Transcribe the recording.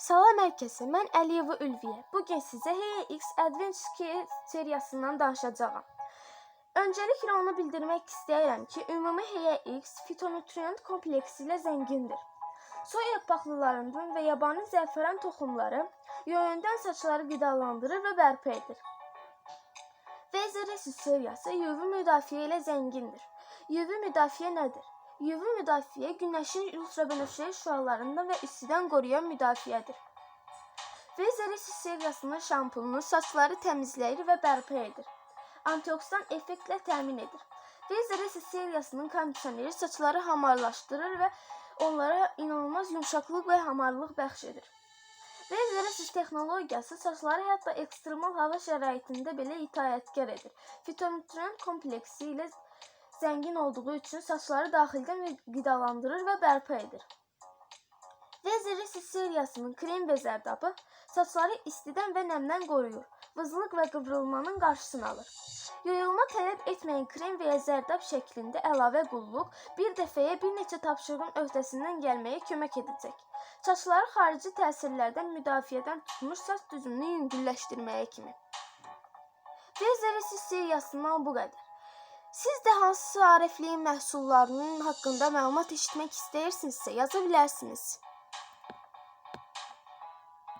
Salam hər kəsə, mən Əliyeva Ülviyə. Bu gün sizə Hey X Adventure seriyasından danışacağam. Öncəliklə onu bildirmək istəyirəm ki, ümumi Hey X fitonutrient kompleksi ilə zəngindir. Soy yarpaqlılarından və yabani zəfəran toxumları yöyündən saçları qidalandırır və bərpa edir. Vezeresi seriyası UV müdafiə ilə zəngindir. UV müdafiə nədir? UV müdafiə günəşin ultraviyoleti şüalarından və istidən qoruyan müdafiədir. Vezeresi seriyasının şampunu saçları təmizləyir və bərpa edir. Antioksidan effektlə təmin edir. Vezeresi seriyasının kondisioneri saçları hamarlaşdırır və onlara inanılmaz yumşaqlıq və hamarlıq bəxş edir. Vezeresiz texnologiyası saçları hətta ekstremal hava şəraitində belə itaətkar edir. Fitonutrient kompleksi ilə zəngin olduğu üçün saçları daxildən qidalandırır və bərpa edir. Vezeresiz seriyasının krem və zərdabı saçları istidən və nəmdən qoruyur. Vızlıq və qıvrılmanın qarşısını alır. Yoyulma tələb etməyən krem və ya zərdab şəklində əlavə qulluq bir dəfəyə bir neçə tapşırığın öhdəsindən gəlməyə kömək edəcək. Saçları xarici təsirlərdən müdafiədən tutmuş saç düzümünü yüngülləşdirməyə kimi. Vezeresiz seriyasından bu qədər. Siz də hansı arifliyin məhsullarının haqqında məlumat eşitmək istəyirsinizsə yaza bilərsiniz.